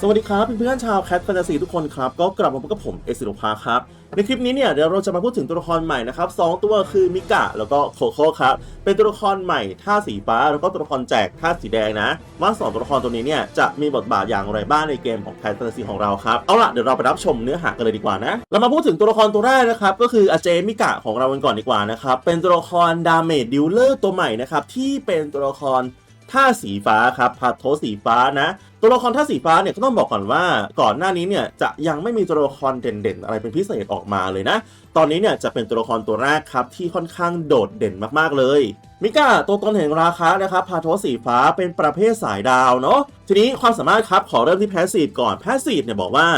สวัสดีครับเพื่อนๆชาวแคทแฟนตาซีทุกคนครับ ก็กลับมาพบกับผมเอซิโรพาครับ ในคลิปนี้เนี่ยเดี๋ยวเราจะมาพูดถึงตัวละครใหม่นะครับสองตัวคือมิกะแล้วก็โคโค่ครับ เป็นตัวละครใหม่ท่าสีฟ้า แล้วก็ตัวละครแจกท่าสีแดงนะว่าสองตัวละครตัวนี้เนี่ยจะมีบทบาทอย่างไรบ้างในเกมของแคทแฟนตาซีของเราครับเอาล่ะเดี๋ยวเราไปรับชมเนื้อหากันเลยดีกว่านะเรามาพูดถึงตัวละครตัวแรกนะครับก็คืออาเจมิกะของเรากันก่อนดีกว่านะครับเป็นตัวละครดาเมจดิลเลอร์ตัวใหม่นะครับที่เป็นตัวละคร ท่าสีฟ้าครับพาโทสีฟ้านะ ตัวละครท่าสีฟ้าเนี่ยก็ต้องบอกก่อนว่าก่อนหน้านี้เนี่ยจะยังไม่มีตัวละครเด่นๆ อะไรเป็นพิเศษออกมาเลยนะ ตอนนี้เนี่ยจะเป็นตัวละครตัวแรกครับที่ค่อนข้างโดดเด่นมากๆเลยมิก้าตัวตนแห่งราคานะครับพาโทสีฟ้าเป็นประเภทสายดาวเนาะทีนี้ความสามารถครับขอเริ่มที่แพสซีฟก่อนแพสซีฟเนี่ยบอกว่า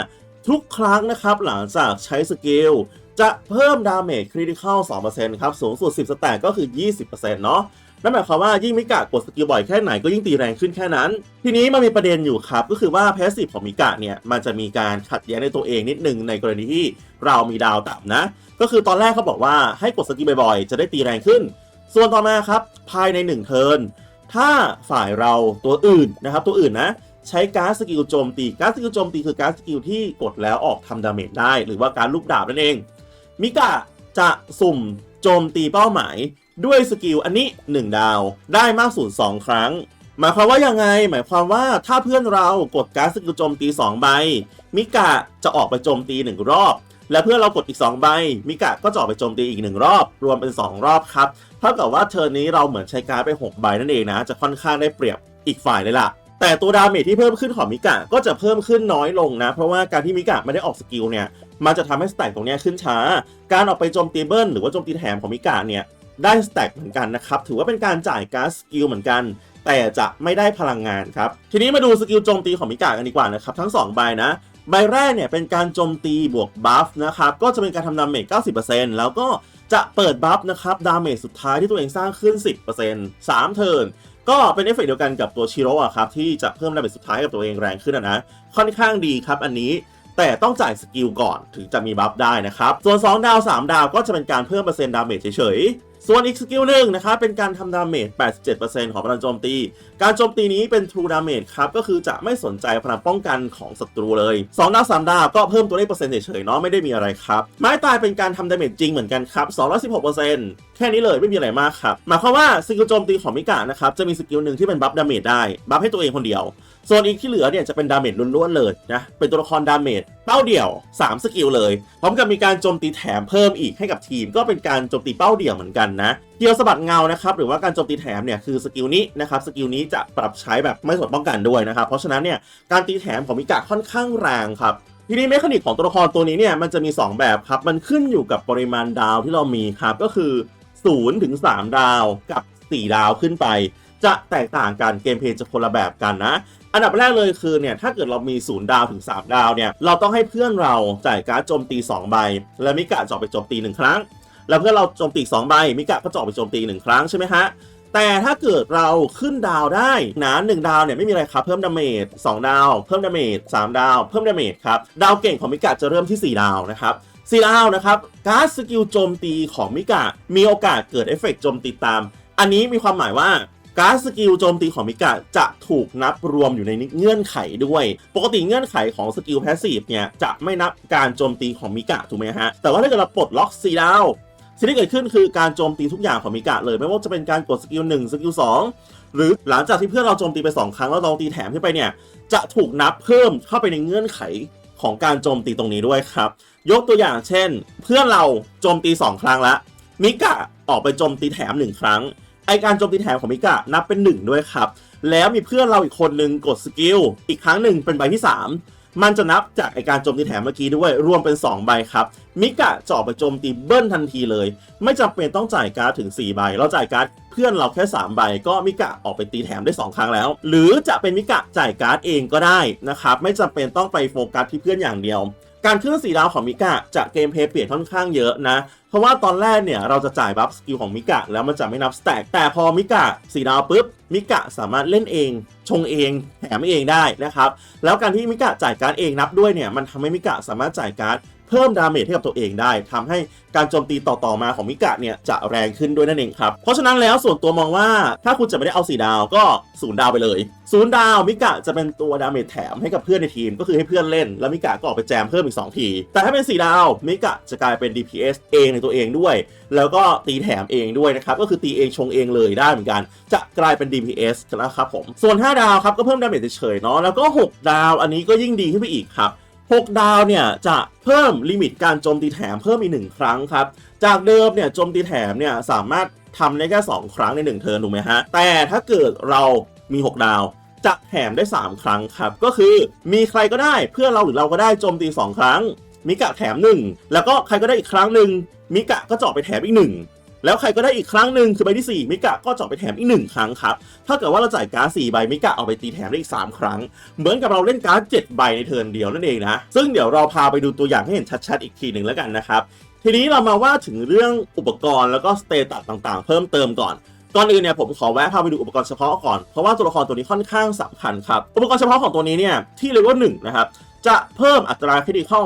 ทุกครั้งนะครับหลังจากใช้สกิลจะเพิ่มดาเมจคริติคอล2%ครับสูงสุด 10 สแต็กก็คือ 20%เนาะ นั่นหมายความว่ายิ่งมิกะกดสกิลบ่อยแค่ไหนก็ยิ่งตีแรงขึ้นแค่นั้น ทีนี้มันมีประเด็นอยู่ครับ ก็คือว่าแพสซีฟของมิกะเนี่ยมันจะมีการขัดแย้งในตัวเองนิดนึงในกรณีที่เรามีดาวต่ำนะ ก็คือตอนแรกเขาบอกว่าให้กดสกิลบ่อยๆ จะได้ตีแรงขึ้น ส่วนต่อมาครับภายใน 1 เทิร์นถ้าฝ่ายเราตัวอื่นนะครับตัวอื่นนะใช้การสกิลโจมตีการสกิลโจมตีคือการสกิลที่กดแล้วออกทำดาเมจได้ หรือว่าการลูกดาบนั่นเองมิกะจะสุ่มโจมตีเป้าหมาย ด้วยสกิลอันนี้ 1 ดาว ได้มากสุด2ครั้ง หมายความว่ายังไง หมายความว่าถ้าเพื่อนเรากดการดสกิลโจมตี 2 ใบ มิกะจะออกไปโจมตี 1 รอบ และเพื่อนเรากดอีก 2 ใบ มิกะก็จะออกไปโจมตีอีก 1 รอบ รวมเป็น 2 รอบครับเท่ากับว่าเทิร์นนี้เราเหมือนใช้การดไป 6 ใบนั่นเองนะ จะค่อนข้างได้เปรียบอีกฝ่ายเลยล่ะแต่ตัวดาเมจที่เพิ่มขึ้นของมิกะก็จะเพิ่มขึ้นน้อยลงนะ เพราะว่าการที่มิกะไม่ได้ออกสกิลเนี่ย มันจะทำให้สแต็กตรงเนี้ยขึ้นช้า การออกไปโจมตีเบิลหรือว่าโจมตีแถมของมิกะเนี่ย ได้สแต็กเหมือนกันนะครับ ถือว่าเป็นการจ่ายการ์ดสกิลเหมือนกัน แต่จะไม่ได้พลังงานครับ ทีนี้มาดูสกิลโจมตีของมิกะกันดีกว่านะครับ ทั้ง 2 ใบนะ ใบแรกเนี่ยเป็นการโจมตีบวกบัฟนะครับ ก็จะเป็นการทำดาเมจ 90%แล้วก็จะเปิดบัฟนะครับ ดาเมจสุดท้ายที่ตัวเองสร้างขึ้น 10% 3 เทิร์นก็เป็นเอฟเฟกต์เดียวกันกับตัวชิโร่อะครับที่จะเพิ่มดาเมจสุดท้ายกับตัวเองแรงขึ้นนะค่อนข้างดีครับอันนี้แต่ต้องจ่ายสกิลก่อนถึงจะมีบัฟได้นะครับ ส่วน 2 ดาว 3 ดาวก็จะเป็นการเพิ่มเปอร์เซ็นต์ดาเมจเฉย ส่วนอีกสกิลหนึ่งนะครับเป็นการทำดาเมจ 87%ของพลังโจมตี การโจมตีนี้เป็น True Damage ครับก็คือจะไม่สนใจพลังป้องกันของศัตรูเลย 2 ดาว 3 ดาวก็เพิ่มตัวเลขเปอร์เซ็นต์เฉยๆเนาะไม่ได้มีอะไรครับ ไม้ตายเป็นการทำดาเมจจริงเหมือนกันครับ 216%แค่นี้เลยไม่มีอะไรมากครับ หมายความว่าสกิลโจมตีของมิกะนะครับจะมีสกิลหนึ่งที่เป็นบัฟดาเมจได้บัฟให้ตัวเองคนเดียว ส่วนอีกที่เหลือเนี่ยจะเป็นดาเมจล้วนๆเลยนะ เป็นตัวละครดาเมจเป้าเดี่ยว 3 สกิลเลย พร้อมกับมีการโจมตีแถมเพิ่มอีกให้กับทีม ก็เป็นการโจมตีเป้าเดี่ยวเหมือนกันนะเกียวสะบัดเงานะครับหรือว่าการโจมตีแถมเนี่ยคือสกิลนี้นะครับสกิลนี้จะปรับใช้แบบไม่สนป้องกันด้วยนะครับเพราะฉะนั้นเนี่ยการตีแถมของมิกะค่อนข้างแรงครับทีนี้เมคานิกของตัวละครตัวนี้เนี่ยมันจะมี 2 แบบครับ มันขึ้นอยู่กับปริมาณดาวที่เรามีครับ ก็คือ0ถึง3ดาวกับ 4 ดาวขึ้นไป จะแตกต่างกันเกมเพลย์จะคนละแบบกันนะอันดับแรกเลยคือเนี่ยถ้าเกิดเรามี 0 ดาวถึง 3 ดาวเนี่ยเราต้องให้เพื่อนเราจ่ายการ์ดโจมตี 2 ใบ และมิกะจออกไปโจมตี 1 ครั้ง แล้วเพื่อเราโจมตีอีก2ใบมิกะก็จออกไปโจมตี 1 ครั้งใช่ไหมฮะแต่ถ้าเกิดเราขึ้นดาวได้นะหนึ่งดาวเนี่ยไม่มีอะไรครับ เพิ่มดาเมจ2ดาว เพิ่มดาเมจ3ดาว เพิ่มดาเมจครับ ดาวเก่งของมิกะจะเริ่มที่ 4 ดาวนะครับ4ดาวนะครับการ์ดสกิลโจมตีของมิกะมีโอกาสเกิดเอฟเฟกต์โจมตีตาม อันนี้มีความหมายว่า การสกิลโจมตีของมิกะจะถูกนับรวมอยู่ในเงื่อนไขด้วย ปกติเงื่อนไขของสกิลแพสซีฟเนี่ยจะไม่นับการโจมตีของมิกะถูกไหมฮะ แต่ว่าถ้าเกิดเราปลดล็อก4ดาวสิ่งที่เกิดขึ้นคือการโจมตีทุกอย่างของมิกะเลย ไม่ว่าจะเป็นการกดสกิล1สกิล2หรือหลังจากที่เพื่อนเราโจมตีไป 2 ครั้งแล้วเราตีแถมขึ้นไปเนี่ยจะถูกนับเพิ่มเข้าไปในเงื่อนไขของการโจมตีตรงนี้ด้วยครับ ยกตัวอย่างเช่น เพื่อนเราโจมตี 2 ครั้งแล้วมิกะออกไปโจมตีแถม 1 ครั้ง ไอการโจมตีแถมของมิกะนับเป็น 1 ด้วยครับ แล้วมีเพื่อนเราอีกคนนึงกดสกิลอีกครั้งหนึ่งเป็นใบที่ 3 มันจะนับจากไอการโจมตีแถมเมื่อกี้ด้วยรวมเป็น 2 ใบครับ มิกะจะอไปโจมตีเบิ้ลทันทีเลย ไม่จำเป็นต้องจ่ายการ์ดถึง 4 ใบ เราจ่ายการ์ดเพื่อนเราแค่ 3 ใบ ก็มิกะออกไปตีแถมได้ 2 ครั้งแล้ว หรือจะเป็นมิกะจ่ายการ์ดเองก็ได้นะครับไม่จำเป็นต้องไปโฟกัสที่เพื่อนอย่างเดียว การขึ้นสีดาวของมิกะจะเกมเพย์เปลี่ยนค่อนข้างเยอะนะ เพราะว่าตอนแรกเนี่ยเราจะจ่ายบัฟสกิลของมิกะแล้วมันจะไม่นับสแต็กแต่พอมิกะสีดาวปุ๊บมิกะสามารถเล่นเอง ชงเองแถมเองได้นะครับ แล้วการที่มิกะจ่ายการ์ดเองนับด้วยเนี่ยมันทำให้มิกะสามารถจ่ายการ์ด เพิ่มดาเมจให้กับตัวเองได้ทำให้การโจมตีต่อๆมาของมิกะเนี่ยจะแรงขึ้นด้วยนั่นเองครับ เพราะฉะนั้นแล้วส่วนตัวมองว่าถ้าคุณจะไม่ได้เอา4ดาวก็ศูนย์ดาวไปเลยศูนย์ดาวมิกะจะเป็นตัวดาเมจแถมให้กับเพื่อนในทีม ก็คือให้เพื่อนเล่น แล้วมิกะก็ออกไปแจมเพิ่มอีก 2 ที แต่ถ้าเป็น4ดาวมิกะจะกลายเป็น DPS เองในตัวเองด้วย แล้วก็ตีแถมเองด้วยนะครับก็คือตีเองชงเองเลยได้เหมือนกัน จะกลายเป็น DPS นะครับผมส่วน 5 ดาวครับก็เพิ่มดาเมจเฉยๆเนาะแล้วก็ 6 ดาวอันนี้ก็ยิ่งดีขึ้นไปอีกครับ 6 ดาวเนี่ยจะเพิ่มลิมิตการโจมตีแถมเพิ่มอีกหนึ่งครั้งครับ จากเดิมเนี่ยโจมตีแถมเนี่ยสามารถทำได้แค่ 2 ครั้งใน 1 เทิร์นถูกไหมฮะ แต่ถ้าเกิดเรามี 6 ดาวจะแถมได้ 3 ครั้งครับ ก็คือมีใครก็ได้เพื่อเราหรือเราก็ได้โจมตี 2 ครั้งมิกะแถม 1 แล้วก็ใครก็ได้อีกครั้งหนึ่งมิกะก็เจาะไปแถมอีก 1 แล้วใครก็ได้อีกครั้งหนึ่งคือใบที่ 4 มิกะก็เจาะไปแถมอีก 1 ครั้งครับ ถ้าเกิดว่าเราจ่ายการ์ด4ใบมิกะเอาไปตีแถมได้อีก 3 ครั้ง เหมือนกับเราเล่นการ์ด7ใบในเทิร์นเดียวนั่นเองนะ ซึ่งเดี๋ยวเราพาไปดูตัวอย่างให้เห็นชัดๆอีกทีหนึ่งแล้วกันนะครับ ทีนี้เรามาว่าถึงเรื่องอุปกรณ์แล้วก็สเตตัสต่างๆ เพิ่มเติมก่อนก่อนอื่นเนี่ยผมขอแวะพาไปดูอุปกรณ์เฉพาะก่อน เพราะว่าตัวละครตัวนี้ค่อนข้างสำคัญครับ อุปกรณ์เฉพาะของตัวนี้เนี่ยที่เลเวลหนึ่งนะครับ จะเพิ่มอัตราคริติคอล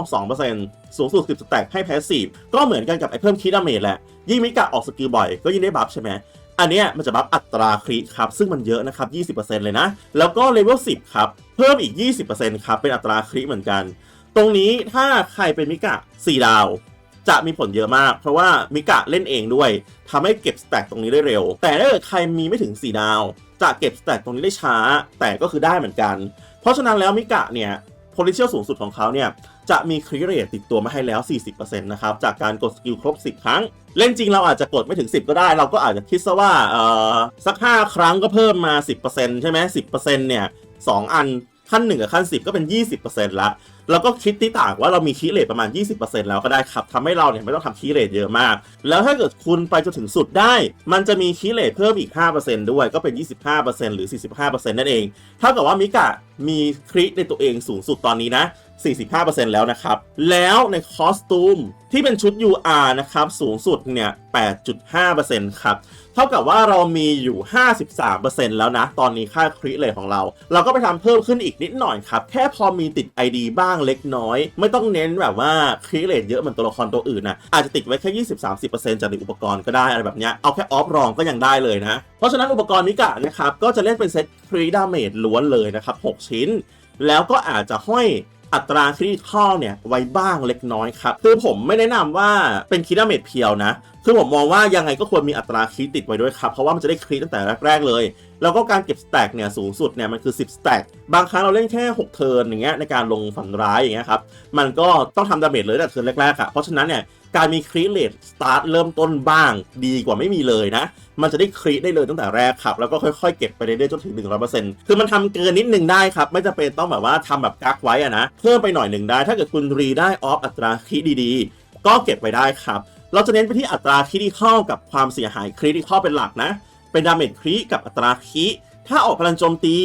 2%สูงสุด 10 สแต็กให้แพสซีฟก็เหมือนกันกับไอ้เพิ่มคีดาเมจแหละ ยิ่งมิกะออกสกิลบ่อยก็ยิ่งได้บัฟใช่ไหมอันเนี้ยมันจะบัฟอัตราคริครับ ซึ่งมันเยอะนะครับ 20%เลยนะ แล้วก็เลเวล 10 ครับ เพิ่มอีก 20%ครับ เป็นอัตราคริเหมือนกัน ตรงนี้ถ้าใครเป็นมิกะ 4 ดาว จะมีผลเยอะมาก เพราะว่ามิกะเล่นเองด้วยทำให้เก็บสแต็กตรงนี้ได้เร็ว แต่ถ้าเกิดใครมีไม่ถึง 4 ดาว จะเก็บสแต็กตรงนี้ได้ช้า แต่ก็คือได้เหมือนกัน เพราะฉะนั้นแล้วมิกะเนี่ย potential สูงสุดของเขาเนี่ย จะมีคริเรตติดตัวมาให้แล้ว 40%นะครับ จากการกดสกิลครบ 10 ครั้ง เล่นจริงเราอาจจะกดไม่ถึง 10 ก็ได้ เราก็อาจจะคิดซะว่า เอ่อ สัก 5 ครั้งก็เพิ่มมา 10%ใช่ไหม10%เนี่ย 2 อัน ขั้น 1 กับขั้น 10 ก็เป็น 20%ละแล้วก็คิดที่ต่างว่าเรามีคีย์เรทประมาณ 20%แล้วก็ได้ครับทำให้เราเนี่ยไม่ต้องทำคีย์เรทเยอะมาก แล้วถ้าเกิดคุณไปจนถึงสุดได้ มันจะมีคีย์เรทเพิ่มอีก 5%ด้วยก็เป็น 25%หรือ 45%นั่นเองเท่ากับว่ามิกะมีคริในตัวเองสูงสุดตอนนี้นะ 45%แล้วนะครับ แล้วในคอสตูมที่เป็นชุด UR นะครับ สูงสุดเนี่ย 8.5%ครับ เท่ากับว่าเรามีอยู่ 53%แล้วนะ ตอนนี้ค่าคริเลยของเรา เราก็ไปทำเพิ่มขึ้นอีกนิดหน่อยครับ แค่พอมีติด ID บ้างเล็กน้อย ไม่ต้องเน้นแบบว่าคริเลทเยอะเหมือนตัวละครตัวอื่นนะอาจจะติดไว้แค่ 20-30%จากในอุปกรณ์ก็ได้อะไรแบบเนี้ยเอาแค่ออฟรองก็ยังได้เลยนะ เพราะฉะนั้นอุปกรณ์มิกะนะครับก็จะเล่นเป็นเซตครีดาเมจล้วนเลยนะครับ 6 ชิ้น แล้วก็อาจจะห้อย อัตราคริติคอลเนี่ยไว้บ้างเล็กน้อยครับคือผมไม่แนะนำว่าเป็นคิดาเมจเพียวนะ คือผมมองว่ายังไงก็ควรมีอัตราคริติดไว้ด้วยครับ เพราะว่ามันจะได้คริตั้งแต่แรกๆเลย แล้วก็การเก็บสแต็กเนี่ยสูงสุดเนี่ยมันคือ 10สแต็กบางครั้งเราเล่นแค่ 6 เทิร์นอย่างเงี้ยในการลงฝันร้ายอย่างเงี้ยครับมันก็ต้องทำดาเมจเลยแต่เทิร์นแรกๆอะเพราะฉะนั้นเนี่ยการมีคริเลตสตาร์ทเริ่มต้นบ้างดีกว่าไม่มีเลยนะ มันจะได้คริได้เลยตั้งแต่แรกครับ แล้วก็ค่อยๆ เก็บไปเรื่อยๆจนถึง 100%คือมันทำเกินนิดนึงได้ครับ ไม่จำเป็นต้องแบบว่าทำแบบกักไว้อะนะ เพิ่มไปหน่อยหนึ่งได้ ถ้าเกิดคุณรีได้ออฟอัตราคริดีๆ ก็เก็บไว้ได้ครับ เราจะเน้นไปที่อัตราคริติคอลกับความเสียหายคริติคอลเป็นหลักนะ เป็นดาเมจคริกับอัตราคริถ้าออกพลังโจมตี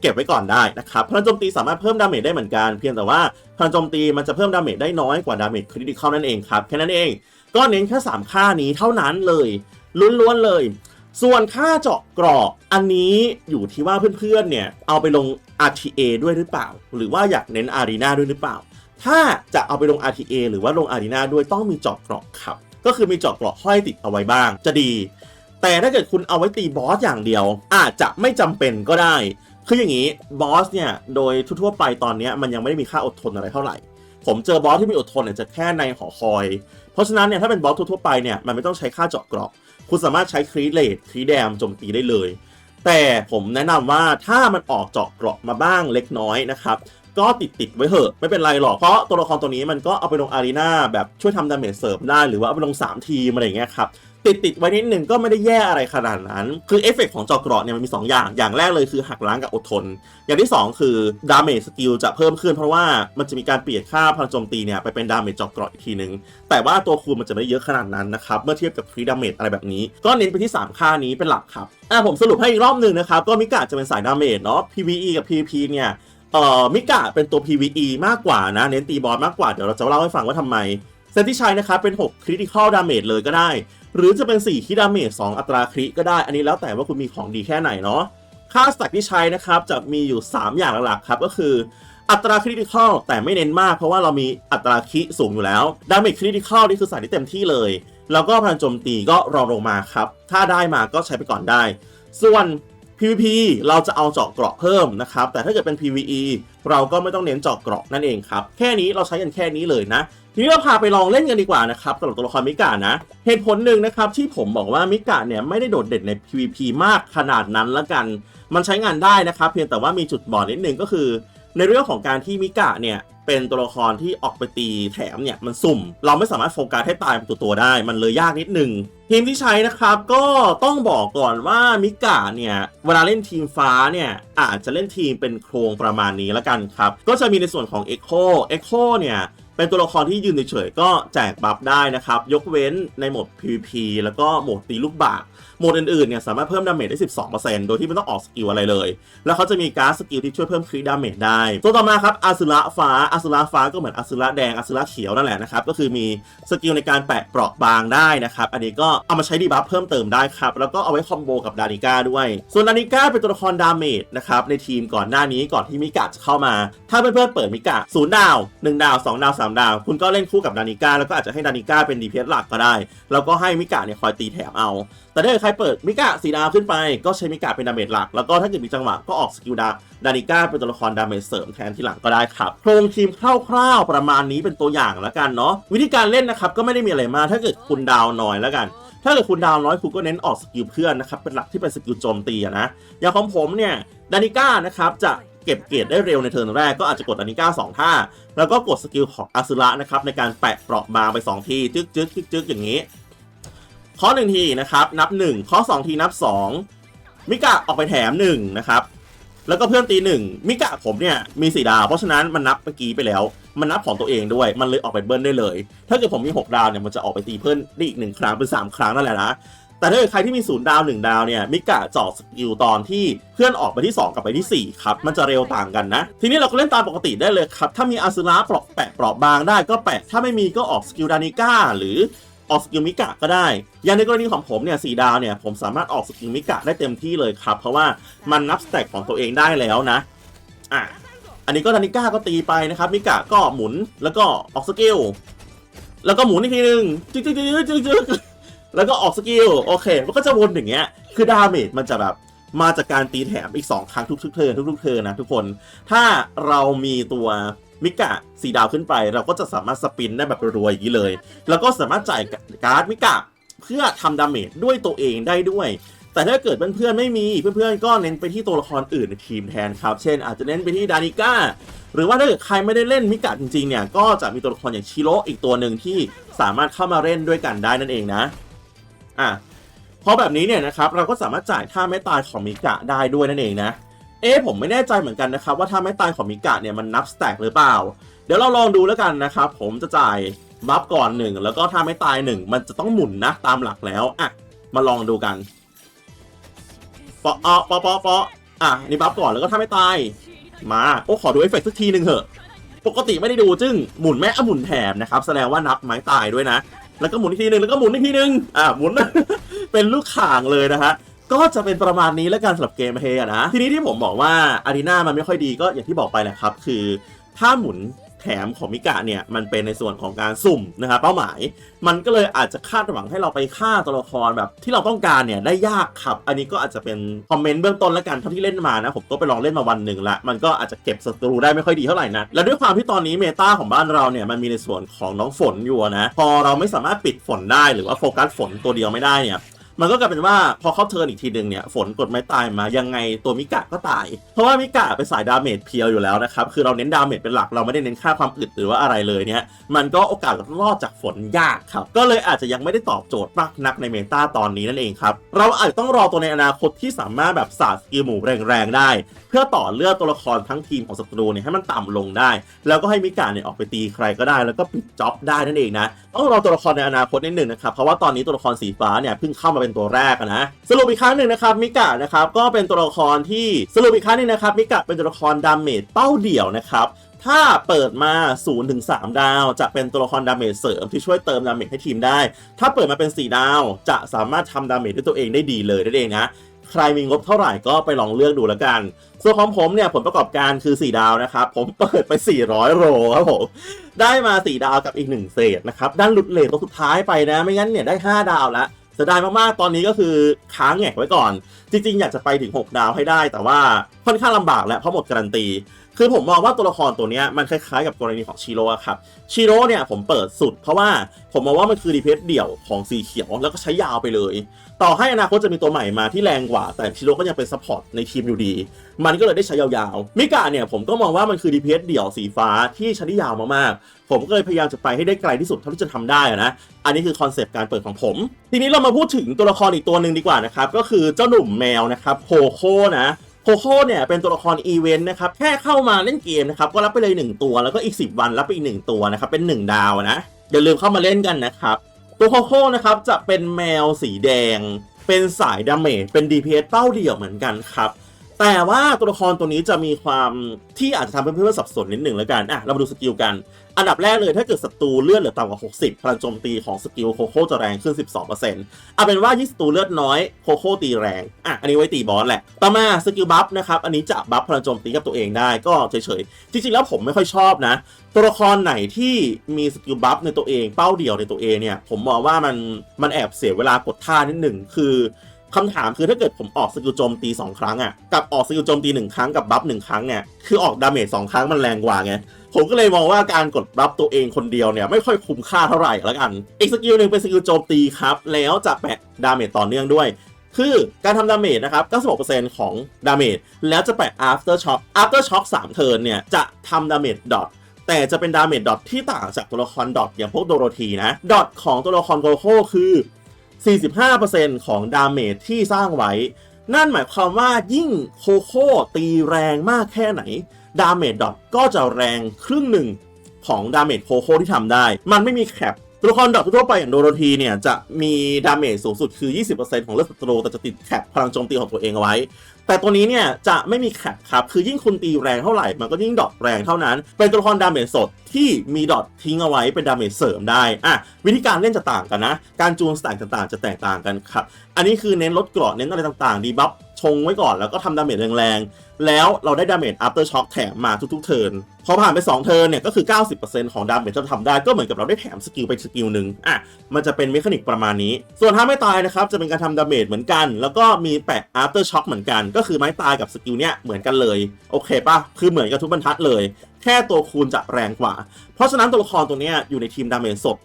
เก็บไว้ก่อนได้นะครับพลังโจมตีสามารถเพิ่มดาเมจได้เหมือนกัน เพียงแต่ว่าพลังโจมตีมันจะเพิ่มดาเมจได้น้อยกว่าดาเมจคริติคอลนั่นเองครับแค่นั้นเอง ก็เน้นแค่3ค่านี้เท่านั้นเลยล้วนๆเลย ส่วนค่าเจาะกราะอันนี้อยู่ที่ว่าเพื่อนๆเนี่ยเอาไปลง RTA ด้วยหรือเปล่า หรือว่าอยากเน้น Arena ด้วยหรือเปล่า ถ้าจะเอาไปลง RTA หรือว่าลง Arena ด้วยต้องมีเจาะกราะครับก็คือมีเจาะกราะห้อยติดเอาไว้บ้าง จะดี แต่ถ้าเกิดคุณเอาไว้ตีบอสอย่างเดียว อาจจะไม่จำเป็นก็ได้ คืออย่างนี้บอสเนี่ยโดยทั่วๆไปตอนนี้มันยังไม่ได้มีค่าอดทนอะไรเท่าไหร่ ผมเจอบอสที่มีอดทนเนี่ยจะแค่ในหอคอย เพราะฉะนั้นเนี่ยถ้าเป็นบอสทั่วๆไปเนี่ยมันไม่ต้องใช้ค่าเจาะเกราะ คุณสามารถใช้ครีเลตครีแดมโจมตีได้เลยแต่ผมแนะนำว่าถ้ามันออกเจาะเกราะมาบ้างเล็กน้อยนะครับ ก็ติดติดๆไว้เถอะ ไม่เป็นไรหรอกเพราะตัวละครตัวนี้มันก็เอาไปลงอารีนาแบบช่วยทำดาเมจเสริมได้หรือว่าเอาไปลง 3 ทีมอะไรอย่างเงี้ยครับติดติดๆไว้นิดหนึ่งก็ไม่ได้แย่อะไรขนาดนั้น คือเอฟเฟกของจาะเกราะเนี่ยมันมี 2 อย่าง อย่างแรกเลยคือหักล้างกับอดทน อย่างที่ 2 คือดาเมจสกิลจะเพิ่มขึ้นเพราะว่ามันจะมีการเปลี่ยนค่าพลังโจมตีเนี่ยไปเป็นดาเมจจาะเกราะอีกทีนึง แต่ว่าตัวคูณมันจะไม่ได้เยอะขนาดนั้นนะครับ เมื่อเทียบกับครีดาเมจอะไรแบบนี้ ก็เน้นไปที่ 3 ค่านี้เป็นหลักครับ อะผมสรุปให้อีกรอบหนึ่งนะครับ ก็มิกะจะเป็นสายดาเมจเนาะ PVE กับ PVP เนี่ย เอ่อมิกะเป็นตัว PVE มากกว่านะ เน้นตีบอสมากกว่า เดี๋ยวเราจะเล่าให้ฟังว่าทำไมเซตที่ใช้นะครับเป็น6 critical damage เลยก็ได้ หรือจะเป็น4 crit damage 2อัตราคริก็ได้ อันนี้แล้วแต่ว่าคุณมีของดีแค่ไหนเนาะค่าสแต็กที่ใช้นะครับจะมีอยู่ 3 อย่างหลักๆครับก็คืออัตราคริติคอลแต่ไม่เน้นมากเพราะว่าเรามีอัตราคิสูงอยู่แล้วดาเมจคริติคอลนี่คือใส่ได้เต็มที่เลย แล้วก็พลังโจมตีก็รองลงมาครับ ถ้าได้มาก็ใช้ไปก่อนได้ ส่วน PVP เราจะเอาเจาะเกราะเพิ่มนะครับ แต่ถ้าเกิดเป็น PVE เราก็ไม่ต้องเน้นเจาะเกราะนั่นเองครับ แค่นี้เราใช้กันแค่นี้เลยนะ ทีนี้เราพาไปลองเล่นกันดีกว่านะครับสำหรับตัวละครมิกะนะ เหตุผลหนึ่งนะครับที่ผมบอกว่ามิกะเนี่ยไม่ได้โดดเด่นใน PVP มากขนาดนั้นละกัน มันใช้งานได้นะครับ เพียงแต่ว่ามีจุดบอดนิดนึงก็คือ ในเรื่องของการที่มิกะเนี่ย เป็นตัวละครที่ออกไปตีแถมเนี่ยมันสุ่ม เราไม่สามารถโฟกัสให้ตายเป็นตัวตัวๆได้ มันเลยยากนิดนึงทีมที่ใช้นะครับก็ต้องบอกก่อนว่ามิกะเนี่ยเวลาเล่นทีมฟ้าเนี่ยอาจจะเล่นทีมเป็นโครงประมาณนี้ละกันครับ ก็จะมีในส่วนของ Echo Echo เนี่ย เป็นตัวละครที่ยืนเฉยๆก็แจกบัฟได้นะครับ ยกเว้นในโหมด PVP แล้วก็โหมดตีลูกบาศก์โหมดอื่นๆเนี่ยสามารถเพิ่มดาเมจได้ 12%โดยที่ไม่ต้องออกสกิลอะไรเลย แล้วเขาจะมีการ์ดสกิลที่ช่วยเพิ่มคริดาเมจได้ ตัวต่อมาครับอาสุระฟ้าอาสุระฟ้าก็เหมือนอาสุระแดงอาสุระเขียวนั่นแหละนะครับ ก็คือมีสกิลในการแปะเปราะบางได้นะครับ อันนี้ก็เอามาใช้ดีบัฟเพิ่มเติมได้ครับ แล้วก็เอาไว้คอมโบกับดานิก้าด้วย ส่วนดานิก้าเป็นตัวละครดาเมจนะครับในทีมก่อนหน้านี้ก่อนที่มิกะจะเข้ามา ถ้าเพื่อนๆเปิดมิกะศูนย์ดาวหนึ่งดาวสองดาวามดาว คุณก็เล่นคู่กับดานิก้าแล้วก็อาจจะให้ดานิก้าเป็นดีเพสหลักก็ได้ แล้วก็ให้มิกะเนี่ยคอยตีแถมเอา แต่ถ้าเกิดใครเปิดมิกะสีดาวขึ้นไป ก็ใช้มิกะเป็นดาเมจหลัก แล้วก็ถ้าเกิดมีจังหวะก็ออกสกิลดาดานิก้าเป็นตัวละครดาเมจเสริมแทนที่หลังก็ได้ครับโครงทีมคร่าวๆประมาณนี้เป็นตัวอย่างแล้วกันเนาะวิธีการเล่นนะครับก็ไม่ได้มีอะไรมากถ้าเกิดคุณดาวน้อยแล้วกันถ้าเกิดคุณดาวน้อยคุณก็เน้นออกสกิลเพื่อนนะครับเป็นหลักที่เป็นสกิลโจมตีนะอย่างของผมเนี่ยดานิก้านะครับจะ เก็บเกรดได้เร็วในเทิร์นแรกก็อาจจะกดดานิก้าสองท่า แล้วก็กดสกิลของอาสุระนะครับในการแปะเปราะบางไปสองทีจึ๊กจึ๊กจึ๊กจึ๊กอย่างนี้ ข้อหนึ่งทีนะครับนับหนึ่งข้อสองทีนับสองมิกะออกไปแถมหนึ่งนะครับ แล้วก็เพื่อนตีหนึ่งมิกะผมเนี่ยมีสี่ดาว เพราะฉะนั้นมันนับเมื่อกี้ไปแล้ว มันนับของตัวเองด้วย มันเลยออกไปเบิ้ลได้เลย ถ้าเกิดผมมี 6 ดาวเนี่ยมันจะออกไปตีเพิ่มได้อีกหนึ่งครั้งเป็น 3 ครั้งนั่นแหละนะ แต่ถ้าเกิดใครที่มีศูนย์ดาว1ดาวเนี่ยมิกะจอดสกิลตอนที่เพื่อนออกไปที่ 2 กับไปที่ 4 ครับ มันจะเร็วต่างกันนะ ทีนี้เราก็เล่นตามปกติได้เลยครับ ถ้ามีอาสุระปราะแปะปราะบางได้ก็แปะ ถ้าไม่มีก็ออกสกิลดานิก้าหรือออกสกิลมิกะก็ได้ อย่างในกรณีของผมเนี่ยสีดาวเนี่ยผมสามารถออกสกิลมิกะได้เต็มที่เลยครับ เพราะว่ามันนับสแต็กของตัวเองได้แล้วนะอะอันนี้ก็ดานิก้าก็ตีไปนะครับมิกะก็หมุนแล้วก็ออกสกิลแล้วก็หมุนอีกทีหนึ่งจึ๊กจึ๊กจึ๊กจึ๊กจึ๊ก แล้วก็ออกสกิลโอเค มันก็จะวนอย่างเงี้ย คือดาเมจมันจะแบบมาจากการตีแถมอีก 2 ครั้งทุกๆเทิร์นทุกๆเทิร์นนะทุกคน ถ้าเรามีตัวมิกะสีดาวขึ้นไปเราก็จะสามารถสปินได้แบบรวยอย่างนี้เลย แล้วก็สามารถจ่ายการ์ดมิกะเพื่อทำดาเมจด้วยตัวเองได้ด้วย แต่ถ้าเกิดเพื่อนๆไม่มีเพื่อนๆก็เน้นไปที่ตัวละครอื่นในทีมแทนครับ เช่นอาจจะเน้นไปที่ดานิก้าหรือว่าถ้าเกิดใครไม่ได้เล่นมิกะจริงๆเนี่ยก็จะมีตัวละครอย่างชิโร่อีกตัวหนึ่งที่สามารถเข้ามาเล่นด้วยกันได้นั่นเองนะ อะเพราะแบบนี้เนี่ยนะครับเราก็สามารถจ่ายท่าไม่ตายของมิกะได้ด้วยนั่นเองนะ เอ๊ผมไม่แน่ใจเหมือนกันนะครับว่าท่าไม่ตายของมิกะเนี่ยมันนับสแต็กหรือเปล่า เดี๋ยวเราลองดูแล้วกันนะครับผมจะจ่ายบัฟก่อนหนึ่งแล้วก็ท่าไม่ตายหนึ่งมันจะต้องหมุนนะตามหลักแล้วอะมาลองดูกันปออปอปอปออะนี่บัฟก่อนแล้วก็ท่าไม่ตาย มาโอ้ขอดูเอฟเฟกต์สักทีหนึ่งเถอะ ปกติไม่ได้ดูจึงหมุนแม่อหมุนแถมนะครับแสดงว่านับไม้ตายด้วยนะ แล้วก็หมุนอีกทีหนึ่งแล้วก็หมุนอีกทีหนึ่งอ่าหมุน เป็นลูกข่างเลยนะฮะก็จะเป็นประมาณนี้แล้วกันสำหรับเกมเพย์นะทีนี้ที่ผมบอกว่าอารีนามันไม่ค่อยดีก็อย่างที่บอกไปแหละครับ คือถ้าหมุน แถมของมิกะเนี่ยมันเป็นในส่วนของการสุ่มนะครับเป้าหมาย มันก็เลยอาจจะคาดหวังให้เราไปฆ่าตัวละครแบบที่เราต้องการเนี่ยได้ยากครับ อันนี้ก็อาจจะเป็นคอมเมนต์เบื้องต้นแล้วกันเท่าที่เล่นมานะผมก็ไปลองเล่นมาวันหนึ่งละมันก็อาจจะเก็บศัตรูได้ไม่ค่อยดีเท่าไหร่นะและด้วยความที่ตอนนี้เมตาของบ้านเราเนี่ยมันมีในส่วนของน้องฝนอยู่นะพอเราไม่สามารถปิดฝนได้หรือว่าโฟกัสฝนตัวเดียวไม่ได้เนี่ย มันก็กลายเป็นว่าพอเข้าเทิร์นอีกทีหนึ่งเนี่ยฝนกดไม้ตายมายังไงตัวมิกะก็ตาย เพราะว่ามิกะเป็นสายดาเมจเพียวอยู่แล้วนะครับคือเราเน้นดาเมจเป็นหลักเราไม่ได้เน้นค่าความอึดหรือว่าอะไรเลยเนี่ยมันก็โอกาสรอดจากฝนยากครับก็เลยอาจจะยังไม่ได้ตอบโจทย์มากนักในเมตาตอนนี้นั่นเองครับเราอาจจะต้องรอตัวในอนาคตที่สามารถแบบสาดสกิลหมู่แรงๆได้ เพื่อต่อเลือดตัวละครทั้งทีมของศัตรูเนี่ยให้มันต่ำลงได้ แล้วก็ให้มิกะเนี่ยออกไปตีใครก็ได้ แล้วก็ปิดจ็อบได้นั่นเองนะต้องรอตัวละครในอนาคตนิดหนึ่งนะครับเพราะว่าตอนนี้ตัวละครสีฟ้าเนี่ยเพิ่งเข้ามาเป็นตัวแรกนะสรุปอีกครั้งหนึ่งนะครับมิกะนะครับก็เป็นตัวละครที่สรุปอีกครั้งหนึ่งนะครับมิกะเป็นตัวละครดาเมจเป้าเดี่ยวนะครับถ้าเปิดมา0ถึง3ดาว จะเป็นตัวละครดาเมจเสริมที่ช่วยเติมดาเมจให้ทีมได้ ถ้าเปิดมาเป็น 4 ดาว จะสามารถทำดาเมจด้วยตัวเองได้ดีเลยนั่นเองนะใครมีงบเท่าไหร่ก็ไปลองเลือกดูแล้วกัน ส่วนของผมเนี่ยผลประกอบการคือ 4 ดาวนะครับ ผมเปิดไป 400 โรครับผมได้มา 4 ดาวกับอีก 1 เศษนะครับ ด้านหลุดเลทตัวสุดท้ายไปนะ ไม่งั้นเนี่ยได้ 5 ดาวแล้ว เสียดายมากๆ ตอนนี้ก็คือค้างแงกไว้ก่อน จริง ๆ อยากจะไปถึง 6 ดาวให้ได้ แต่ว่าค่อนข้างลำบากและเพราะหมดการันตี คือผมมองว่าตัวละครตัวนี้มันคล้ายๆกับกรณีของชิโร่ครับ ชิโร่เนี่ยผมเปิดสุดเพราะว่าผมมองว่ามันคือดีเพสเดี่ยวของสีเขียว แล้วก็ใช้ยาวไปเลย ต่อให้อนาคตจะมีตัวใหม่มาที่แรงกว่า แต่ชิโร่ก็ยังเป็นซัพพอร์ตในทีมอยู่ดี มันก็เลยได้ใช้ยาวๆ มิกะเนี่ยผมก็มองว่ามันคือ DPS เดี่ยวสีฟ้าที่ใช้ได้ยาวมากๆ ผมก็เลยพยายามจะไปให้ได้ไกลที่สุดเท่าที่จะทำได้นะ อันนี้คือคอนเซปต์การเปิดของผม ทีนี้เรามาพูดถึงตัวละครอีกตัวหนึ่งดีกว่านะครับ ก็คือเจ้าหนุ่มแมวนะครับโคโค่นะโคโค่เนี่ยเป็นตัวละครอีเวนต์นะครับแค่เข้ามาเล่นเกมนะครับก็รับไปเลย 1 ตัวแล้วก็อีก 10 วันรับไปอีก 1 ตัวนะครับเป็น 1 ดาวนะอย่าลืมเข้ามาเล่นกันนะครับ ตัวโคโค่นะครับจะเป็นแมวสีแดง เป็นสายดาเมจเป็น DPS เป้าเดี่ยวเหมือนกันครับ แต่ว่าตัวละครตัวนี้จะมีความที่อาจจะทำเพื่อนๆสับสนนิดหนึ่งแล้วกันอะเรามาดูสกิลกัน อันดับแรกเลยถ้าเกิดศัตรูเลือดเหลือต่ำกว่า 60 พลังโจมตีของสกิลโคโค่จะแรงขึ้น 12%เอาเป็นว่ายิ่งศัตรูเลือดน้อยโคโค่ตีแรง อะ อันนี้ไว้ตีบอสแหละ ต่อมาสกิลบัฟนะครับ อันนี้จะบัฟพลังโจมตีกับตัวเองได้ก็เฉยๆ จริงๆ แล้วผมไม่ค่อยชอบนะ ตัวละครไหนที่มีสกิลบัฟในตัวเองเป้าเดียวในตัวเองเนี่ย ผมมองว่ามันมันแอบเสียเวลากดท่านิดหนึ่งคือคำถามคือถ้าเกิดผมออกสกิลโจมตี 2 ครั้งอะ่ะกับออกสกิลโจมตี 1 ครั้งกับบัฟหนึ่งครั้งเนี่ยคือออกดาเมจสองครั้งมันแรงกว่าไง ผมก็เลยมองว่าการกดบัฟตัวเองคนเดียวเนี่ยไม่ค่อยคุ้มค่าเท่าไหร่ล้วกัน อีกสกิลหนึ่งเป็นสกิลโจมตีครับ แล้วจะแปะดาเมจต่อเนื่องด้วย คือการทำดาเมจนะครับ96%ของดาเมจแล้วจะแปะ after shock after shock 3 เทิร์นเนี่ยจะทำดาเมจดอทแต่จะเป็นดาเมจดอทที่ต่างจากตัวละครดอทอย่างพวกโดโรธีนะ ดอทของตัวละครโกโก้คือ 45%ของดาเมจที่สร้างไว้ นั่นหมายความว่ายิ่งโคโค่ตีแรงมากแค่ไหน ดาเมจดอทก็จะแรงครึ่งหนึ่งของดาเมจโคโค่ที่ทำได้ มันไม่มีแคปตัวละครดอททั่วไปอย่างโดโรธีเนี่ย จะมีดาเมจสูงสุดคือ 20%ของเลือดศัตรูแต่จะติดแคปพลังโจมตีของตัวเองเอาไว้ แต่ตัวนี้เนี่ยจะไม่มีแคปครับ คือยิ่งคุณตีแรงเท่าไหร่ มันก็ยิ่งดอทแรงเท่านั้น เป็นตัวละครดาเมจสดที่มีดอททิ้งเอาไว้เป็นดาเมจเสริมได้ อะ วิธีการเล่นจะต่างกันนะ การจูนสแต็กต่างๆ จะแตกต่างกันครับ อันนี้คือเน้นลดเกราะเน้นอะไรต่างๆ ดีบัฟชงไว้ก่อนแล้วก็ทำดาเมจแรงๆ แล้วเราได้ดาเมจ after shock แถมมาทุกๆเทิร์นพอผ่านไป 2 เทิร์นเนี่ยก็คือ 90%ของดาเมจที่ทำได้ก็เหมือนกับเราได้แถมสกิลไปสกิลหนึ่งอะมันจะเป็นเมคานิกประมาณนี้ ส่วนถ้าไม่ตายนะครับ จะเป็นการทำดาเมจเหมือนกัน แล้วก็มีแปะ after shock เหมือนกัน ก็คือไม้ตายกับสกิลเนี้ยเหมือนกันเลย โอเคปะคือเหมือนกับทุกบรรทัดเลย แค่ตัวคูณจะแรงกว่า เพราะฉะนั้นตัวละครตัวเนี้ยอยู่ในทีมดาเมจสด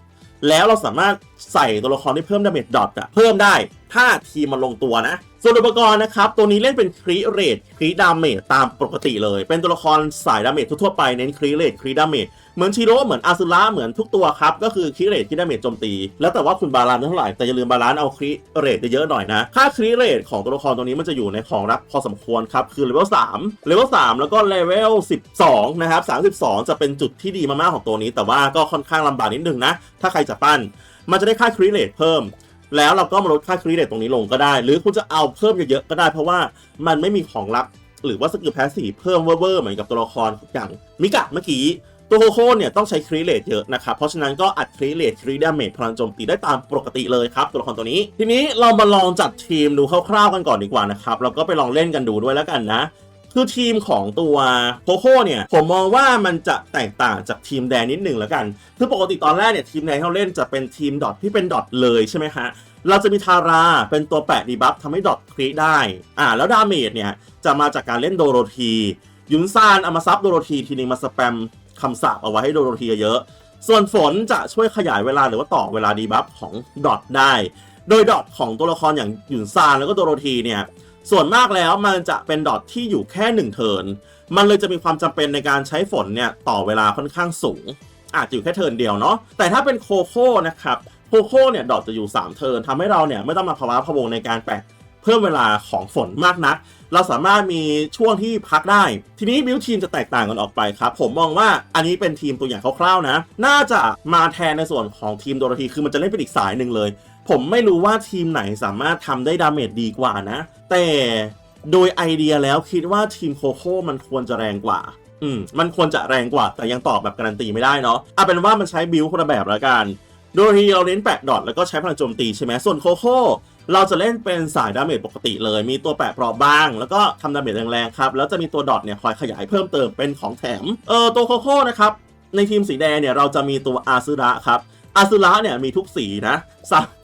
แล้วเราสามารถใส่ตัวละครที่เพิ่มดาเมจดอทอะเพิ่มได้ถ้าทีมมันลงตัวนะ ส่วนอุปกรณ์นะครับ ตัวนี้เล่นเป็นครีเรทครีดาเมจตามปกติเลย เป็นตัวละครสายดาเมจทั่วไปเน้นครีเรทครีดาเมจ เหมือนชิโร่เหมือนอาซุระเหมือนทุกตัวครับ ก็คือครีเรทครีดาเมจโจมตี แล้วแต่ว่าคุณบาลานซ์เท่าไหร่ แต่อย่าลืมบาลานซ์เอาครีเรทเยอะหน่อยนะ ค่าครีเรทของตัวละครตัวนี้มันจะอยู่ในของรับพอสมควรครับ คือเลเวล3เลเวล3แล้วก็เลเวล12 นะครับ 32 จะเป็นจุดที่ดีมากๆของตัวนี้ แต่ว่าก็ค่อนข้างลำบากนิดนึงนะ ถ้าใครจะปั้น มันจะได้ค่าครีเรทเพิ่มแล้วเราก็มาลดค่าครีเรทตรงนี้ลงก็ได้ หรือคุณจะเอาเพิ่มเยอะๆก็ได้ เพราะว่ามันไม่มีของลับ หรือว่าสกิลแพสซีฟเพิ่มเวอร์เหมือนกับตัวละครอย่างมิกะเมื่อกี้ ตัวโคโค่เนี่ยต้องใช้ครีเรทเยอะนะครับ เพราะฉะนั้นก็อัดครีเรทครีดาเมจพลังโจมตีได้ตามปกติเลยครับ ตัวละครตัวนี้ ทีนี้เรามาลองจัดทีมดูคร่าวๆกันก่อนดีกว่านะครับ แล้วก็ไปลองเล่นกันดูด้วยแล้วกันนะคือทีมของตัวโคโค่เนี่ย ผมมองว่ามันจะแตกต่างจากทีมแดงนิดหนึ่งแล้วกัน คือปกติตอนแรกเนี่ย ทีมแดงที่เราเล่นจะเป็นทีมดอทที่เป็นดอทเลยใช่ไหมฮะ เราจะมีทาราเป็นตัวแปะดีบัฟทำให้ดอทครีได้ อ่า แล้วดาเมจเนี่ย จะมาจากการเล่นโดโรธียุนซานเอามาซับโดโรธีทีนึงมาสแปม คำสาปเอาไว้ให้โดโรธีเยอะ ส่วนฝนจะช่วยขยายเวลาหรือว่าต่อเวลาดีบัฟของดอทได้ โดยดอทของตัวละครอย่างหยุนซานแล้วก็โดโรธีเนี่ยส่วนมากแล้วมันจะเป็นดอทที่อยู่แค่หนึ่งเทิร์นมันเลยจะมีความจำเป็นในการใช้ฝนเนี่ยต่อเวลาค่อนข้างสูง อาจจะอยู่แค่เทิร์นเดียวเนาะแต่ถ้าเป็นโคโค่นะครับโคโค่เนี่ยดอทจะอยู่ 3 เทิร์นทำให้เราเนี่ยไม่ต้องมาภาวะพะวงในการแปะ เพิ่มเวลาของฝนมากนัก เราสามารถมีช่วงที่พักได้ ทีนี้บิวทีมจะแตกต่างกันออกไปครับ ผมมองว่าอันนี้เป็นทีมตัวอย่างคร่าวๆนะ น่าจะมาแทนในส่วนของทีมโดรธีคือมันจะเล่นเป็นอีกสายหนึ่งเลย ผมไม่รู้ว่าทีมไหนสามารถทำได้ดาเมจดีกว่านะ แต่โดยไอเดียแล้วคิดว่าทีมโคโค่มันควรจะแรงกว่าอืมมันควรจะแรงกว่าแต่ยังตอบแบบการันตีไม่ได้เนาะเอาเป็นว่ามันใช้บิวคนละแบบแล้วกัน โดยที่เราเน้นแปะดอทแล้วก็ใช้พลังโจมตีใช่ไหมส่วนโคโค่เราจะเล่นเป็นสายดาเมจปกติเลย มีตัวแปะเปราะบ้าง แล้วก็ทำดาเมจแรงๆครับ แล้วจะมีตัวดอทเนี่ยคอยขยายเพิ่มเติมเป็นของแถม เออตัวโคโค่นะครับ ในทีมสีแดงเนี่ยเราจะมีตัวอาซึระครับ อาซึระเนี่ยมีทุกสีนะ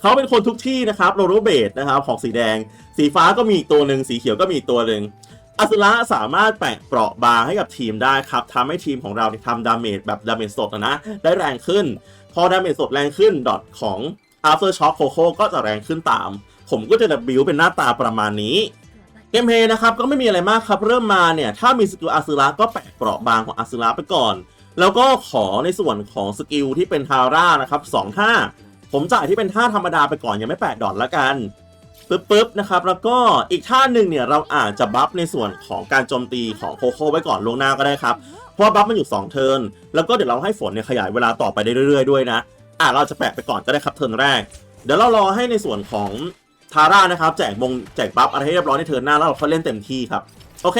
เขาเป็นคนทุกที่นะครับ โรโรเบตนะครับของสีแดง สีฟ้าก็มีอีกตัวหนึ่ง สีเขียวก็มีตัวหนึ่งอาซึระสามารถแปะเปราะบางให้กับทีมได้ครับทำให้ทีมของเราเนี่ยทำดาเมจแบบดาเมจสดอะนะ ได้แรงขึ้น พอดาเมจสดแรงขึ้นดอทของ After Shock Coco ก็จะแรงขึ้นตาม ผมก็จะบิวเป็นหน้าตาประมาณนี้เกมเพลย์นะครับก็ไม่มีอะไรมากครับ เริ่มมาเนี่ย ถ้ามีสกิลอาซึระก็แปะเปราะบางของอาซึระไปก่อน แล้วก็ขอในส่วนของสกิลที่เป็นทาร่านะครับ2ท่าผมจ่ายที่เป็นท่าธรรมดาไปก่อนยังไม่แปะดอทละกัน ปึ๊บปึ๊บนะครับแล้วก็อีกท่าหนึ่งเนี่ยเราอาจจะบัฟในส่วนของการโจมตีของโคโค่ไว้ก่อนลงหน้าก็ได้ครับเพราะบัฟมันอยู่ 2 เทิร์นแล้วก็เดี๋ยวเราให้ฝนเนี่ยขยายเวลาต่อไปได้เรื่อยๆด้วยนะอะเราจะแปะไปก่อนก็ได้ครับเทิร์นแรก เดี๋ยวเรารอให้ในส่วนของทาร่านะครับแจกมงแจกบัฟอะไรให้เรียบร้อยในเทิร์นหน้าแล้วเราค่อยเล่นเต็มที่ครับโอเค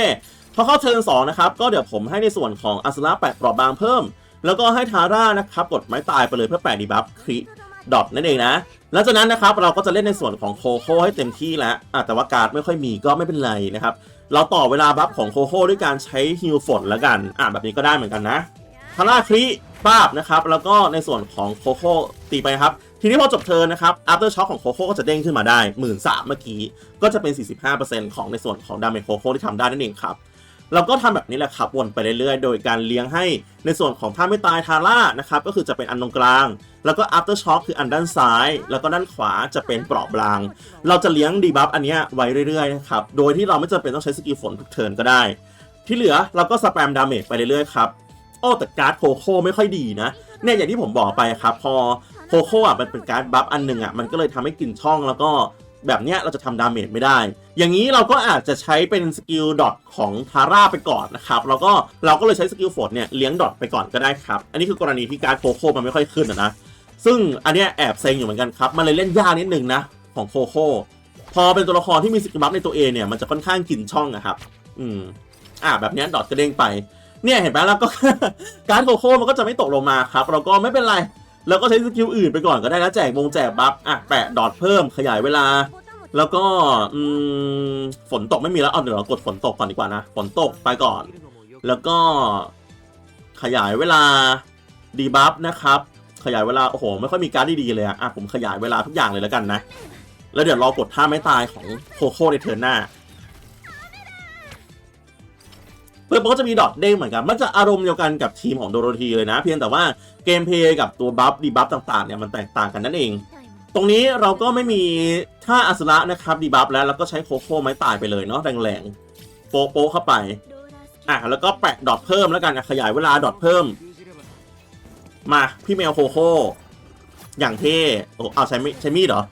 พอเข้าเทิร์นสองนะครับก็เดี๋ยวผมให้ในส่วนของอัสระแปะปราะบางเพิ่ม แล้วก็ให้ทาร่านะครับกดไม้ตายไปเลยเพื่อแปะดีบัฟคริ ดอทนั่นเองนะหลังจากนั้นนะครับเราก็จะเล่นในส่วนของโคโค่ให้เต็มที่แล้วแต่ว่าการ์ดไม่ค่อยมีก็ไม่เป็นไรนะครับ เราต่อเวลาบัฟของโคโค่ด้วยการใช้ฮิลฝนแล้วกันอะแบบนี้ก็ได้เหมือนกันนะทาร่าคริป้าบนะครับแล้วก็ในส่วนของโคโค่ตีไปครับ ทีนี้พอจบเทิร์นนะครับ after shock ของโคโค่ก็จะเด้งขึ้นมาได้หมื่นสามเมื่อกี้ ก็จะเป็น 45%ของในส่วนของดาเมจโคโค่ที่ทำได้นั่นเองครับ เราก็ทำแบบนี้แหละครับวนไปเรื่อยๆ โดยการเลี้ยงให้ในส่วนของท่าไม่ตายทาร่านะครับก็คือจะเป็นอันตรงกลาง แล้วก็ after shock คืออันด้านซ้าย แล้วก็ด้านขวาจะเป็นเปราะบาง เราจะเลี้ยงดีบัฟอันนี้ไว้เรื่อยๆนะครับโดยที่เราไม่จำเป็นต้องใช้สกิลฝนทุกเทิร์นก็ได้ ที่เหลือเราก็สแปมดาเมจไปเรื่อยๆครับโอ้แต่การ์ดโคโค่ไม่ค่อยดีนะเนี่ยอย่างที่ผมบอกไปครับพอโคโค่อะมันเป็นการ์ดบัฟอันหนึ่งอะมันก็เลยทำให้กินช่องแล้วก็ แบบเนี้ยเราจะทำดาเมจไม่ได้ อย่างนี้เราก็อาจจะใช้เป็นสกิลดอทของทาร่าไปก่อนนะครับ แล้วก็เราก็เลยใช้สกิลฝนเนี่ยเลี้ยงดอทไปก่อนก็ได้ครับ อันนี้คือกรณีที่การโคโค่มันไม่ค่อยขึ้นนะ ซึ่งอันเนี้ยแอบเซ็งอยู่เหมือนกันครับ มันเลยเล่นยากนิดนึงนะของโคโค่ พอเป็นตัวละครที่มีสกิลบัฟในตัวเองเนี่ย มันจะค่อนข้างกินช่องอะครับ อืม อ่าแบบนี้ดอทก็เด้งไป เนี่ยเห็นไหมแล้วก็การโคโค่มันก็จะไม่ตกลงมาครับ เราก็ไม่เป็นไร เราก็ใช้สกิลอื่นไปก่อนก็ได้นะแจกวงแจกบัฟอะแปะดอทเพิ่มขยายเวลา แล้วก็อืมฝนตกไม่มีแล้วเอาเดี๋ยวเรากดฝนตกก่อนดีกว่านะฝนตกไปก่อน แล้วก็ ขยายเวลาดีบัฟนะครับ ขยายเวลาโอ้โหไม่ค่อยมีการดดีๆเลยอะอะผมขยายเวลาทุกอย่างเลยแล้วกันนะ แล้วเดี๋ยวรอกดท่าไม่ตายของโคโค่ในเทิร์นหน้า เพื่อนมันก็จะมีดอทเด้งเหมือนกัน มันจะอารมณ์เดียวกันกับทีมของโดโรธีเลยนะ เพียงแต่ว่าเกมเพลย์กับตัวบัฟดีบัฟต่างๆเนี่ยมันแตกต่างกันนั่นเอง ตรงนี้เราก็ไม่มีท่าอัสระนะครับดีบัฟแล้วแล้วก็ใช้โคโค่ไม้ตายไปเลยเนาะแรงๆโป๊โป๊เข้าไปอะแล้วก็แปะดอทเพิ่มแล้วกันอะขยายเวลาดอทเพิ่ม มาพี่แมวโคโค่อย่างเท่โอ้เอาใช้มีใช้มีดเหรอ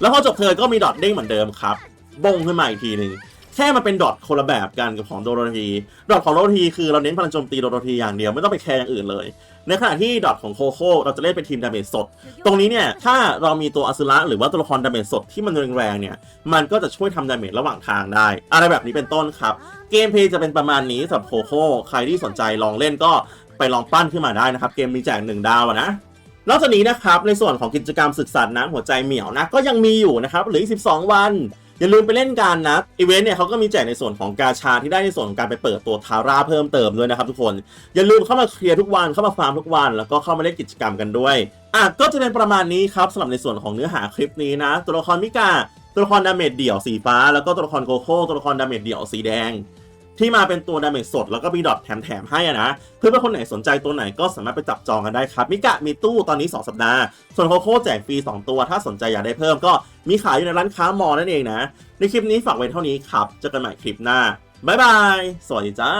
แล้วพอจบเทิร์นก็มีดอทเด้งเหมือนเดิมครับบงขึ้นมาอีกทีหนึ่ง แค่มันเป็นดอทคนละแบบกันกับของโดโรธีดอทของโดโรธีคือเราเน้นพลังโจมตีโดโรธีอย่างเดียวไม่ต้องไปแคร์อย่างอื่นเลย ในขณะที่ดอทของโคโค่เราจะเล่นเป็นทีมดาเมจสด ตรงนี้เนี่ยถ้าเรามีตัวอสุระหรือว่าตัวละครดาเมจสดที่มันแรงๆเนี่ยมันก็จะช่วยทำดาเมจระหว่างทางได้ อะไรแบบนี้เป็นต้นครับ เกมเพย์จะเป็นประมาณนี้สำหรับโคโค่ใครที่สนใจลองเล่นก็ไปลองปั้นขึ้นมาได้นะครับ เกมมีแจกหนึ่งดาวนะนอกจากนี้นะครับในส่วนของกิจกรรมศึกษาน้ำหัวใจเหมียวนะก็ยังมีอยู่นะครับเหลืออีก12 วัน อย่าลืมไปเล่นกันนะอีเวนต์เนี่ยเขาก็มีแจกในส่วนของกาชาที่ได้ในส่วนของการไปเปิดตัวทาร่าเพิ่มเติมด้วยนะครับทุกคน อย่าลืมเข้ามาเคลียร์ทุกวันเข้ามาฟาร์มทุกวัน แล้วก็เข้ามาเล่นกิจกรรมกันด้วยอะก็จะเป็นประมาณนี้ครับสำหรับในส่วนของเนื้อหาคลิปนี้นะ ตัวละครมิกาตัวละครดาเมจเดี่ยวสีฟ้า แล้วก็ตัวละครโกโก้ตัวละครดาเมจเดี่ยวสีแดง ที่มาเป็นตัวดาเมจสดแล้วก็มีดอทแถมๆให้อะนะ เพื่อนๆคนไหนสนใจตัวไหนก็สามารถไปจับจองกันได้ครับมิกะมีตู้ตอนนี้ 2 สัปดาห์ ส่วนโคโค่แจกฟรี 2 ตัว ถ้าสนใจอยากได้เพิ่มก็มีขายอยู่ในร้านค้ามอลนั่นเองนะ ในคลิปนี้ฝากไว้เท่านี้ครับเจอกันใหม่คลิปหน้าบ๊ายบายสวัสดีจ้า